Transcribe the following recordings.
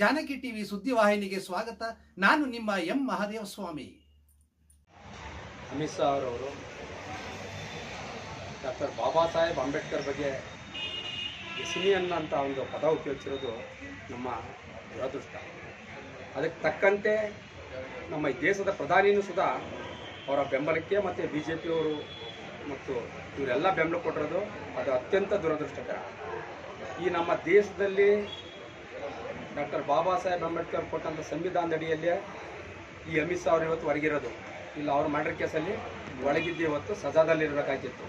Janaki TV ಸುದ್ದಿವಾಹಿನಿಗೆ ಸ್ವಾಗತ. ನಾನು ನಿಮ್ಮ ಎಂ ಮಹಾದೇವ ಸ್ವಾಮಿ. ಅಮಿತ್ ಶಾ ಅವರವರು ಡಾಕ್ಟರ್ ಬಾಬಾ ಸಾಹೇಬ್ ಅಂಬೇಡ್ಕರ್ ಬಗ್ಗೆ ಎಸಿನಿಯನ್ ಅಂತ ಒಂದು ಪದ ಉಪಯೋಗಿಸಿರೋದು ನಮ್ಮ ದುರದೃಷ್ಟ. ಅದಕ್ಕೆ ತಕ್ಕಂತೆ ನಮ್ಮ ಈ ದೇಶದ ಪ್ರಧಾನಿನೂ ಸುಧಾ ಅವರ ಬೆಂಬಲಕ್ಕೆ ಮತ್ತು ಬಿ ಜೆ ಪಿಯವರು ಮತ್ತು ಇವರೆಲ್ಲ ಬೆಂಬಲ ಕೊಟ್ಟಿರೋದು ಅದು ಅತ್ಯಂತ ದುರದೃಷ್ಟಕರ. ಈ ನಮ್ಮ ದೇಶದಲ್ಲಿ ಡಾಕ್ಟರ್ ಬಾಬಾ ಸಾಹೇಬ್ ಅಂಬೇಡ್ಕರ್ ಕೊಟ್ಟಂಥ ಸಂವಿಧಾನದ ಅಡಿಯಲ್ಲೇ ಈ ಅಮಿತ್ ಶಾ ಅವರು ಇವತ್ತು ಹೊರಗಿರೋದು ಇಲ್ಲ, ಅವ್ರು ಮಾಡಿರೋ ಕೇಸಲ್ಲಿ ಒಳಗಿದ್ದು ಇವತ್ತು ಸಜಾದಲ್ಲಿರಬೇಕಾಗಿತ್ತು.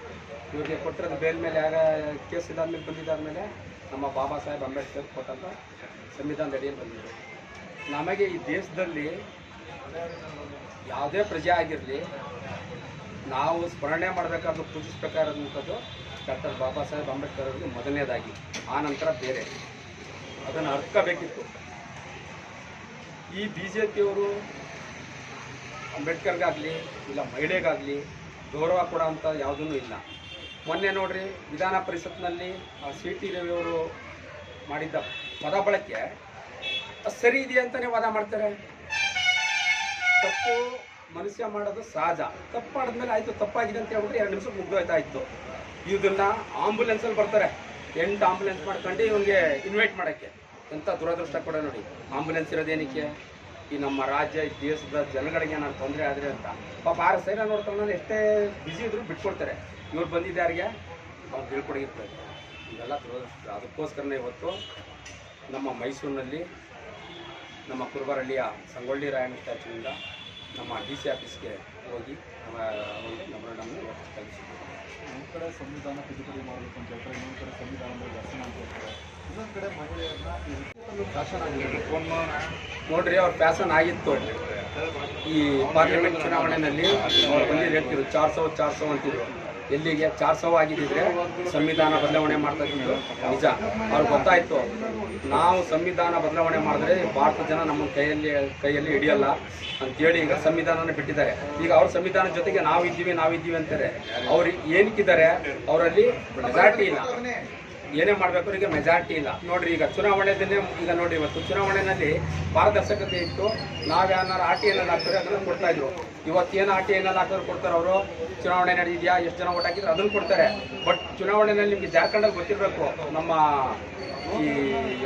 ಇವರಿಗೆ ಕೊಟ್ಟಿರೋದು ಬೇಲ್ ಮೇಲೆ ಯಾರ ಕೇಸ್ ಇದಾದ್ಮೇಲೆ ಬಂದಿದ್ದಾದ್ಮೇಲೆ ನಮ್ಮ ಬಾಬಾ ಸಾಹೇಬ್ ಅಂಬೇಡ್ಕರ್ ಕೊಟ್ಟಂಥ ಸಂವಿಧಾನದ ಅಡಿಯಲ್ಲಿ ಬಂದಿದೆ. ನಮಗೆ ಈ ದೇಶದಲ್ಲಿ ಯಾವುದೇ ಪ್ರಜೆ ಆಗಿರಲಿ, ನಾವು ಸ್ಮರಣೆ ಮಾಡಬೇಕಾದ್ರೂ ಪೂಜಿಸ್ಬೇಕಾದಂಥದ್ದು ಡಾಕ್ಟರ್ ಬಾಬಾ ಸಾಹೇಬ್ ಅಂಬೇಡ್ಕರ್ ಅವರಿಗೆ ಮೊದಲನೇದಾಗಿ, ಆ ನಂತರ ಬೇರೆ. ಅದನ್ನು ಅರ್ಕಬೇಕಿತ್ತು ಈ ಬಿ ಜೆ ಪಿಯವರು ಅಂಬೇಡ್ಕರ್ಗಾಗಲಿ, ಇಲ್ಲ ಮಹಿಳೆಗಾಗಲಿ ಗೌರವ ಕೊಡೋ ಅಂತ ಯಾವುದೂ ಇಲ್ಲ. ಮೊನ್ನೆ ನೋಡ್ರಿ, ವಿಧಾನ ಪರಿಷತ್ನಲ್ಲಿ ಆ ಸಿ ಟಿ ರವಿಯವರು ಮಾಡಿದ್ದ ಪದ ಬಳಕೆ ಸರಿ ಇದೆ ಅಂತಲೇ ವಾದ ಮಾಡ್ತಾರೆ. ತಪ್ಪು ಮನುಷ್ಯ ಮಾಡೋದು ಸಹಜ. ತಪ್ಪು ಮಾಡಿದ್ಮೇಲೆ ಆಯಿತು, ತಪ್ಪಾಗಿದೆ ಅಂತ ಹೇಳ್ಬಿಟ್ಟು ಎರಡು ನಿಮಿಷ ಮುಗ್ದೋಯ್ತಾ ಇತ್ತು ಇದನ್ನು ಆಂಬುಲೆನ್ಸಲ್ಲಿ ಬರ್ತಾರೆ. ಎಂಟು ಆಂಬುಲೆನ್ಸ್ ಮಾಡ್ಕೊಂಡು ಇವನಿಗೆ ಇನ್ವೈಟ್ ಮಾಡೋಕ್ಕೆ. ಎಂಥ ದುರದೃಷ್ಟ ಕೂಡ ನೋಡಿ. ಆಂಬುಲೆನ್ಸ್ ಇರೋದೇನಕ್ಕೆ ಈ ನಮ್ಮ ರಾಜ್ಯ, ಈ ದೇಶದ ಜನಗಳಿಗೆ ಏನಾದ್ರು ತೊಂದರೆ ಆದರೆ ಅಂತ. ಪಾಪ ಆರು ಸೈನ ನೋಡ್ತಾನೆ ಎಷ್ಟೇ ಬಿಸಿ ಇದ್ರು ಬಿಟ್ಕೊಡ್ತಾರೆ. ಇವ್ರು ಬಂದಿದ್ದ ಯಾರಿಗೆ? ಅವ್ರು ಬೀಳ್ಕೊಡಿರ್ತಾರೆ ಇವೆಲ್ಲ ದುರದೃಷ್ಟ. ಅದಕ್ಕೋಸ್ಕರನೇ ಇವತ್ತು ನಮ್ಮ ಮೈಸೂರಿನಲ್ಲಿ, ನಮ್ಮ ಕುರುಬರಳ್ಳಿಯ ಸಂಗೊಳ್ಳಿ ರಾಯಣ್ಣ ಸ್ಟ್ಯಾಚ್ಯೂನಿಂದ ನಮ್ಮ ಡಿ ಸಿ ಆಫೀಸ್ಗೆ ಹೋಗಿ ನಮ್ಮ ನಮ್ಮನ್ನು ಕಳಿಸಿದ್ದೀವಿ ಒಂದು ಕಡೆ ಸಂವಿಧಾನ ತಿದ್ದುಪಡಿ ಮಾಡಬೇಕು ಅಂತ ಹೇಳ್ತಾರೆ ಇನ್ನೊಂದು ಕಡೆ ಸಂವಿಧಾನದ ದರ್ಶನ ಅಂತ ಹೇಳ್ತಾರೆ. ಇನ್ನೊಂದು ಕಡೆ ಮಹಿಳೆಯರನ್ನ ಫ್ಯಾಷನ್ ಆಗಿದೆ ನೋಡ್ರಿ ಅವ್ರ ಫ್ಯಾಷನ್ ಆಗಿತ್ತು. ಈ ಪಾರ್ಲಿಮೆಂಟ್ ಚುನಾವಣೆಯಲ್ಲಿ ಅವ್ರು ಬಂದಿದ್ದು ಹೇಳ್ತಿದ್ರು ಚಾರ್ ಸೌ ಚಾರ್ ಸೌ ಅಂತಿದ್ರು. ಎಲ್ಲಿಗೆ ಚಾರ್ ಸೌ ಆಗಿದ್ದಿದ್ರೆ ಸಂವಿಧಾನ ಬದಲಾವಣೆ ಮಾಡ್ತಾ ಇದ್ದೀವಿ ನಿಜ. ಅವ್ರಿಗೆ ಗೊತ್ತಾಯ್ತು. ನಾವು ಸಂವಿಧಾನ ಬದಲಾವಣೆ ಮಾಡಿದ್ರೆ ಭಾರತ ಜನ ನಮ್ಮ ಕೈಯಲ್ಲಿ ಕೈಯಲ್ಲಿ ಹಿಡಿಯಲ್ಲ ಅಂತೇಳಿ ಈಗ ಸಂವಿಧಾನನ ಬಿಟ್ಟಿದ್ದಾರೆ. ಈಗ ಅವ್ರ ಸಂವಿಧಾನ ಜೊತೆಗೆ ನಾವಿದ್ದೀವಿ ನಾವಿದ್ದೀವಿ ಅಂತಾರೆ. ಅವ್ರು ಏನಕ್ಕಿದ್ದಾರೆ ಅವರಲ್ಲಿ ಮೆಜಾರಿಟಿ ಇಲ್ಲ. ಏನೇ ಮಾಡಬೇಕು ಈಗ ಮೆಜಾರಿಟಿ ಇಲ್ಲ. ನೋಡ್ರಿ ಈಗ ಚುನಾವಣೆದನ್ನೇ ಈಗ ನೋಡಿ ಇವತ್ತು ಚುನಾವಣೆಯಲ್ಲಿ ಪಾರದರ್ಶಕತೆ ಇತ್ತು ನಾವ್ಯಾರು ಆರ್ ಟಿ ಎಲ್ ಹಾಕ್ತಾರೆ ಅದನ್ನು ಕೊಡ್ತಾ ಇದ್ರು. ಇವತ್ತೇನು ಆರ್ ಟಿ ಎಲ್ ಹಾಕಿದ್ರು ಕೊಡ್ತಾರೆ ಅವರು? ಚುನಾವಣೆ ನಡೆದಿದೆಯಾ ಎಷ್ಟು ಜನ ಓಟ್ ಹಾಕಿದ್ರು? ಅದನ್ನು ಕೊಡ್ತಾರೆ. ಬಟ್ ಚುನಾವಣೆಯಲ್ಲಿ ನಿಮಗೆ ಜಾರ್ಖಂಡಲ್ಲಿ ಗೊತ್ತಿರಬೇಕು ನಮ್ಮ ಈ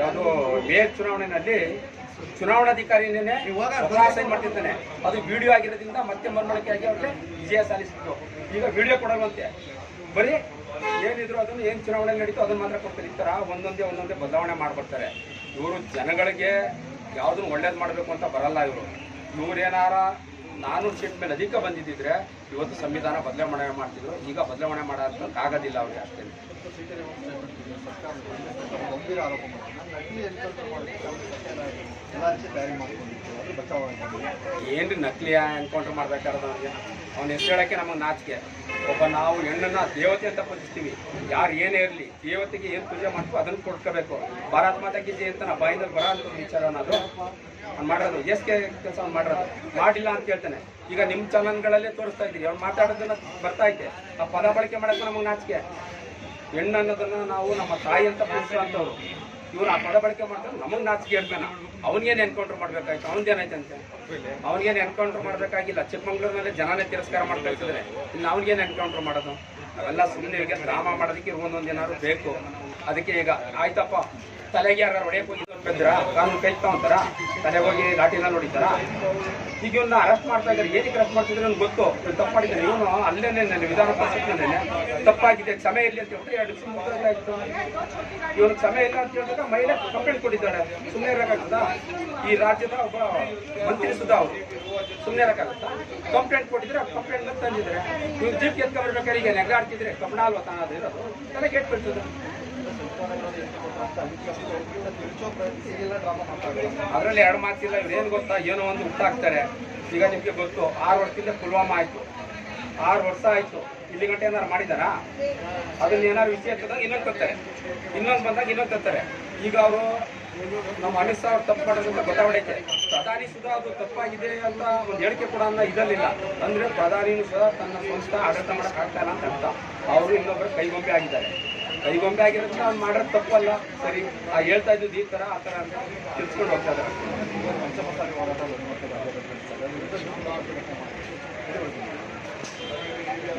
ಯಾವುದು ಮೇಯರ್ ಚುನಾವಣೆಯಲ್ಲಿ ಚುನಾವಣಾಧಿಕಾರಿನೇ ಸೈನ್ ಮಾಡ್ತಿದ್ದಾನೆ ಅದು ವಿಡಿಯೋ ಆಗಿರೋದ್ರಿಂದ ಮತ್ತೆ ಮರುಮಳಕೆ ಆಗಿ ಅವ್ರಿಗೆ ವಿಜಯ ಸಾಧಿಸಿತ್ತು ಈಗ ವಿಡಿಯೋ ಕೊಡಲ್ವಂತೆ. ಬರೀ ಏನಿದ್ರು ಅದನ್ನು ಏನು ಚುನಾವಣೆ ನಡೀತೋ ಅದನ್ನ ಮಾತ್ರ ಕೊಡ್ತಾರೆ. ಈ ಥರ ಒಂದೊಂದೇ ಒಂದೊಂದೇ ಬದಲಾವಣೆ ಮಾಡಿಬಿಡ್ತಾರೆ. ಇವರು ಜನಗಳಿಗೆ ಯಾವುದನ್ನು ಒಳ್ಳೇದು ಮಾಡಬೇಕು ಅಂತ ಬರಲ್ಲ ಇವರು. ಇವರೇನಾರ ನಾನೂರು ಸೀಟ್ ಮೇಲೆ ಅಧಿಕ ಬಂದಿದ್ದಿದ್ರೆ ಇವತ್ತು ಸಂವಿಧಾನ ಬದಲಾವಣೆ ಮಾಡ್ತಿದ್ರು. ಈಗ ಬದಲಾವಣೆ ಮಾಡೋದಕ್ಕಾಗೋದಿಲ್ಲ ಅವ್ರಿಗೆ ಅಷ್ಟೇ. ಏನ್ರಿ ನಕಲಿ ಎನ್ಕೌಂಟರ್ ಮಾಡ್ಬೇಕಾದ್ರೆ ಅವನಿಗೆ ಅವ್ನ ಹೆಸರು ಹೇಳಕ್ಕೆ ನಮಗೆ ನಾಚಿಕೆ. ಒಬ್ಬ ನಾವು ಹೆಣ್ಣನ್ನ ದೇವತೆ ಅಂತ ಪೂಜಿಸ್ತೀವಿ. ಯಾರು ಏನೇ ಇರಲಿ, ದೇವತೆಗೆ ಏನು ಪೂಜೆ ಮಾಡ್ತೀವಿ ಅದನ್ನು ಕೊಡ್ಕೋಬೇಕು. ಭಾರತ್ ಮಾತಾ ಕಿ ಅಂತ ನಾ ಬಾಯಿಂದ ಬರ ಅಂತ ವಿಚಾರ ಅನ್ನೋದು ಅವ್ನು ಮಾಡೋದು ಎಸ್ ಕೆ ಕೆಲಸ ಅವ್ನು ಮಾಡಿರೋದು. ಮಾಡಿಲ್ಲ ಅಂತ ಹೇಳ್ತಾನೆ. ಈಗ ನಿಮ್ಮ ಚಾನಲ್ಗಳಲ್ಲೇ ತೋರಿಸ್ತಾ ಇದ್ದೀವಿ ಅವ್ನು ಮಾತಾಡೋದನ್ನ ಬರ್ತಾ ಐತೆ. ಆ ಪದ ಬಳಕೆ ಮಾಡೋಕ್ಕೆ ನಮಗೆ ನಾಚಿಕೆ. ಹೆಣ್ಣು ಅನ್ನೋದನ್ನ ನಾವು ನಮ್ಮ ತಾಯಿ ಅಂತ ಪೂಜಿಸೋ ಅಂತವ್ರು ಇವ್ರು ಆ ಪದ ಬಳಕೆ ಮಾಡ್ತಾರೆ, ನಮಗೆ ನಾಚಿಕೆ ಹೇಳ್ಬೇನ ಅವನಿಗೇನು ಎನ್ಕೌಂಟರ್ ಮಾಡ್ಬೇಕಾಯ್ತು ಅವನಿಗೇನಾಯ್ತಂತೆ ಅವನಿಗೇನು ಎನ್ಕೌಂಟರ್ ಮಾಡಬೇಕಾಗಿಲ್ಲ. ಚಿಕ್ಕಮಂಗ್ಳೂರಿನಲ್ಲಿ ಜನನೇ ತಿರಸ್ಕಾರ ಮಾಡ್ತಾ ಇರ್ತಿದ್ರೆ ಇನ್ನು ಅವನಿಗೇನು ಎನ್ಕೌಂಟರ್ ಮಾಡೋದು? ಅವೆಲ್ಲ ಸುಮ್ಮನೆ ಈಗ ಡ್ರಾಮಾ ಮಾಡೋದಕ್ಕೆ ಒಂದೊಂದು ಏನಾದ್ರು ಬೇಕು? ಅದಕ್ಕೆ ಈಗ ಆಯ್ತಪ್ಪ. ತಲೆಗೆ ಯಾರು ಹೊಡೆಯಕ್ಕೆ ಬಿದ್ರ? ಕಾನೂನು ಕೈ ತಗೊಂತಾರ? ತಲೆ ಹೋಗಿ ಲಾಠಿನ ನೋಡಿತಾರ ಈಗ ಇವನ್ನ ಅರೆಸ್ಟ್ ಮಾಡ್ತಾ ಇದ್ದಾರೆ. ಏನಕ್ಕೆ ಅರೆಸ್ಟ್ ಮಾಡ್ತಿದ್ರೆ ನನ್ಗೆ ಗೊತ್ತು. ತಪ್ಪು ಮಾಡಿದ್ದಾನೆ. ಇವನು ಅಲ್ಲೇ ನನ್ನ ವಿಧಾನ ಪರಿಷತ್ನಲ್ಲೇ ತಪ್ಪಾಗಿದೆ. ಕ್ಷಮೆ ಇರಲಿ ಅಂತ ಹೇಳ್ಬಿಟ್ಟು ಎರಡು ದಿವಸ ಮುಗಿದಾಯ್ತು ಇವನು ಕ್ಷಮೆ ಇಲ್ಲ ಅಂತ ಹೇಳಿದಾಗ ಮಹಿಳೆ ಕಂಪ್ಲೇಂಟ್ ಕೊಟ್ಟಿದ್ದಾಳೆ. ಸುಮ್ಮನೆ ಇರೋಕ್ಕಾಗುತ್ತಾ? ಈ ರಾಜ್ಯದ ಒಬ್ಬ ಮಂತ್ರಿ ಸುಧಾ ಅವರು. ಸುಮ್ಮನೆ ಇರೋಕ್ಕಾಗುತ್ತಾ? ಕಂಪ್ಲೇಂಟ್ ಕೊಟ್ಟಿದ್ರೆ ಕಂಪ್ಲೇಂಟ್ ತಂದಿದ್ರೆ ತಂದಿದ್ದಾರೆ ಇವ್ರು ಜೀಪ್ ಎತ್ಕೊಂಡ್ಬರ್ಬೇಕಾದ್ರೆ ಈಗ ನೆಗಾಡ್ತಿದ್ರೆ ಕಬ್ಬಣ ಅಲ್ವಾ ತಾನದು ಇರೋದು ತಲೆ ಗೇಟ್ ಬಿಡ್ತದೆ ಅದರಲ್ಲಿ ಎರಡು ಮಾತಿಲ್ಲ ಏನು ಗೊತ್ತಾ? ಏನೋ ಒಂದು ಹುಟ್ಟಾಕ್ತಾರೆ ಈಗ ನಿಮಗೆ ಗೊತ್ತು, ಆರು ವರ್ಷದಿಂದ ಪುಲ್ವಾಮಾ ಆಯಿತು. ಆರು ವರ್ಷ ಆಯಿತು. ಇಲ್ಲಿ ಗಂಟೆ ಏನಾರು ಮಾಡಿದಾರಾ? ಅದನ್ನ ಏನಾರು ವಿಷಯ ಎತ್ತದಾಗ ಇನ್ನೊಂದು ತರ್ತಾರೆ ಇನ್ನೊಂದು ಬಂದಾಗ ಇನ್ನೊಂದು ತರ್ತಾರೆ ಈಗ ಅವರು ನಮ್ಮ ಅಮಿತ್ ಶಾ ಅವ್ರು ತಪ್ಪು ಮಾಡೋದಂತ ಗೊತ್ತಾಗೈತೆ ಪ್ರಧಾನಿ ಸುಧಾ ಅದು ತಪ್ಪಾಗಿದೆ ಅಂತ ಒಂದು ಹೇಳಿಕೆ ಕೂಡ ಅನ್ನೋ ಇದರಲ್ಲಿಲ್ಲ. ಅಂದ್ರೆ ಪ್ರಧಾನಿನೂ ಸಹ ತನ್ನ ಸ್ವಂತ ಆಡಳಿತ ಮಾಡಕ್ ಆಗ್ತಾ ಇಲ್ಲ ಅಂತ ಅರ್ಥ. ಅವರು ಇನ್ನೊಬ್ಬರು ಕೈಗೊಂಬೆ ಆಗಿದ್ದಾರೆ. ಕೈಗೊಂಬೆ ಆಗಿರೋದ್ರಿಂದ ಅವ್ನು ಮಾಡೋದು ತಪ್ಪಲ್ಲ. ಸರಿ, ಆ ಹೇಳ್ತಾ ಇದ್ದು ಈ ಥರ ಆ ಥರ ಅಂತ ತಿಳ್ಸ್ಕೊಂಡು ಹೋಗ್ತಾ ಇದ್ದಾರೆ.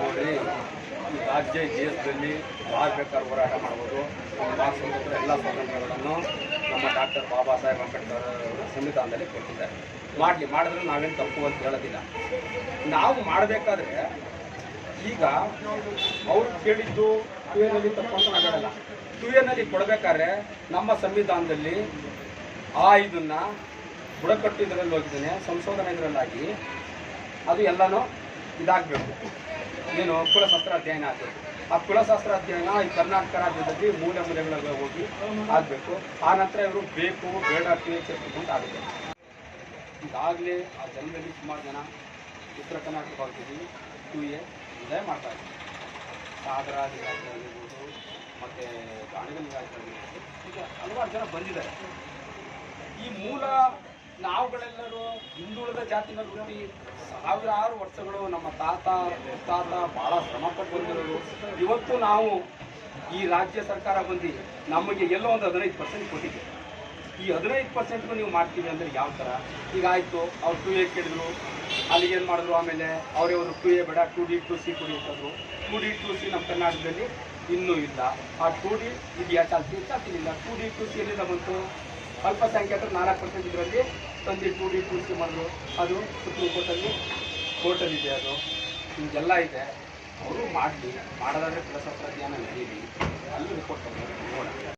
ನೋಡಿ, ಈ ರಾಜ್ಯ ದೇಶದಲ್ಲಿ ಯಾರು ಬೇಕಾದ್ರೂ ಹೋರಾಟ ಮಾಡ್ಬೋದು. ಸ್ವಾತಂತ್ರ್ಯ ಎಲ್ಲ ಸ್ವಾತಂತ್ರ್ಯಗಳನ್ನು ನಮ್ಮ ಡಾಕ್ಟರ್ ಬಾಬಾ ಸಾಹೇಬ್ ಅಂಬೇಡ್ಕರ್ ಸಂವಿಧಾನದಲ್ಲಿ ಕೊಟ್ಟಿದ್ದಾರೆ. ಮಾಡಲಿ, ಮಾಡಿದ್ರೆ ನಾವೇನು ತಪ್ಪು ಅಂತ ಹೇಳೋದಿಲ್ಲ. ನಾವು ಮಾಡಬೇಕಾದ್ರೆ ಈಗ ಅವ್ರು ಕೇಳಿದ್ದು ಟು ಎನಲ್ಲಿ ತಪ್ಪು ಅಂತ ನಾವು ಹೇಳಲ್ಲ ಟು ಎನಲ್ಲಿ ಕೊಡಬೇಕಾದ್ರೆ ನಮ್ಮ ಸಂವಿಧಾನದಲ್ಲಿ ಆ ಇದನ್ನು ಬುಡಕಟ್ಟು ಇದರಲ್ಲಿ ಹೋಗಿದ್ದೇನೆ, ಸಂಶೋಧನೆ ಇದರಲ್ಲಾಗಿ. ಅದು ಎಲ್ಲನೂ ಇದಾಗಬೇಕು. ಏನು ಕುಲಶಾಸ್ತ್ರ ಅಧ್ಯಯನ ಆಗಬೇಕು. ಆ ಕುಲಶಾಸ್ತ್ರ ಅಧ್ಯಯನ ಈ ಕರ್ನಾಟಕ ರಾಜ್ಯದಲ್ಲಿ ಮೂಲೆ ಮೂಲೆಗಳಲ್ಲಿ ಹೋಗಿ ಆಗಬೇಕು. ಆ ನಂತರ ಇವರು ಬೇಕು, ಬೇಡ ಅಂತ ಆಗುತ್ತೆ ಈಗಾಗಲೇ ಆ ಜನರಲ್ಲಿ ಸುಮಾರು ಜನ ಉತ್ತರ ಕರ್ನಾಟಕ ಭಾಗದಲ್ಲಿ ಟು ಎ ಮಾಡ್ತಾ ಇದ್ದಾರೆ ಸಾಗರ ಇಲಾಖೆ ಆಗಿರ್ಬೋದು ಮತ್ತು ಇಲಾಖೆ ಆಗಿರ್ಬೋದು ಈಗ ಹಲವಾರು ಜನ ಬಂದಿದ್ದಾರೆ ಈ ಮೂಲ ನಾವುಗಳೆಲ್ಲರೂ ಹಿಂದುಳಿದ ಜಾತಿನ ಹುಟ್ಟಿ ಸಾವಿರಾರು ವರ್ಷಗಳು ನಮ್ಮ ತಾತ, ಮುತ್ತಾತ ಭಾಳ ಶ್ರಮಪಟ್ಟು ಬಂದಿರೋರು ಇವತ್ತು ನಾವು ಈ ರಾಜ್ಯ ಸರ್ಕಾರ ಬಂದು ನಮಗೆ ಎಲ್ಲೋ ಒಂದು ಹದಿನೈದು ಪರ್ಸೆಂಟ್ ಕೊಟ್ಟಿದೆ. ಈ ಹದಿನೈದು ಪರ್ಸೆಂಟ್ಗೂ ನೀವು ಮಾಡ್ತೀವಿ ಅಂದರೆ ಯಾವ ಥರ ಈಗ ಆಯಿತು, ಅವ್ರು ಟು ಎ ಕೇಳಿದ್ರು, ಅಲ್ಲಿಗೆ ಏನು ಮಾಡಿದ್ರು? ಆಮೇಲೆ ಅವರೇ ಅವರು ಟು ಎ ಬೇಡ ಟು ಡಿ ಟು ಸಿ ಕೊಡಿ ಅಂತಂದ್ರು ಟು ಡಿ ಟು ಸಿ ನಮ್ಮ ಕರ್ನಾಟಕದಲ್ಲಿ ಇನ್ನೂ ಇಲ್ಲ. ಆ ಟು ಡಿ ಇದೆಯಾ ಚಾಲ್ತಿ ಚಾಲ್ತಿಲಿಲ್ಲ ಟು ಡಿ ಟು ಸಿಯಲ್ಲಿ ನಮ್ಮಂತೂ ಬಂತು ಅಲ್ಪಸಂಖ್ಯಾತರು ನಾಲ್ಕು ಪರ್ಸೆಂಟ್ ಇದರಲ್ಲಿ ತಂದು ಟು ಡಿ ಟು ಸಿ ಮಾಡಿದ್ರು. ಅದು ಸುಪ್ರೀಂ ಕೋರ್ಟಲ್ಲಿ ಇದೆ ಅದು. ಹಿಂಗೆಲ್ಲ ಇದೆ. ಅವರು ಮಾಡಲಿ. ಮಾಡೋದಾದ್ರೆ ಕೆಲಸ ಪ್ರತಿಯನ್ನು ನಡೀಲಿ. ಅಲ್ಲಿ ರಿಪೋರ್ಟ್ ನೋಡೋಣ.